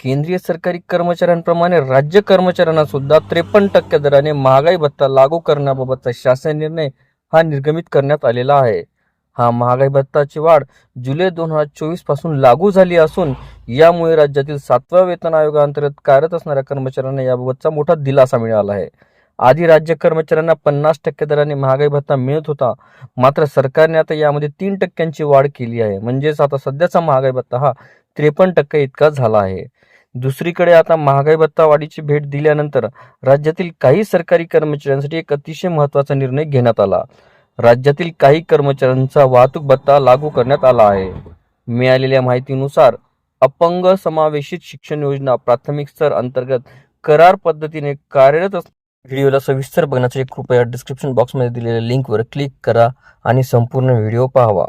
केंद्रीय सरकारी कर्मचाऱ्यांप्रमाणे राज्य कर्मचाऱ्यांना सुद्धा त्रेपन्न टक्के दराने महागाई भत्ता लागू करण्याबाबतचा शासन निर्णय हा निर्गमित करण्यात आलेला आहे. हा महागाई भत्ताची वाढ जुलै दोन हजार चोवीसपासून लागू झाली असून यामुळे राज्यातील सातव्या वेतन आयोगाअंतर्गत कार्यरत असणाऱ्या कर्मचाऱ्यांना याबाबतचा मोठा दिलासा मिळाला आहे. आधी राज्य कर्मचाऱ्यांना पन्नास टक्के दराने महागाई भत्ता मिळत होता. मात्र सरकारने आता यामध्ये तीन टक्क्यांची वाढ केली आहे. म्हणजेच आता सध्याचा महागाई भत्ता हा त्रेपन्न टक्के इतका झाला आहे. दुसरीकडे आता महागाई भत्ता वाढीची भेट दिल्यानंतर राज्यातील काही सरकारी कर्मचाऱ्यांसाठी एक अतिशय महत्त्वाचा निर्णय घेण्यात आला. राज्यातील काही कर्मचाऱ्यांचा वाहतूक भत्ता लागू करण्यात आला आहे. मिळालेल्या माहितीनुसार अपंग समावेशित शिक्षण योजना प्राथमिक स्तर अंतर्गत करार पद्धतीने कार्यरत व्हिडिओला सविस्तर बघण्यासाठी कृपया डिस्क्रिप्शन बॉक्समध्ये दिलेल्या लिंकवर क्लिक करा आणि संपूर्ण व्हिडिओ पाहावा.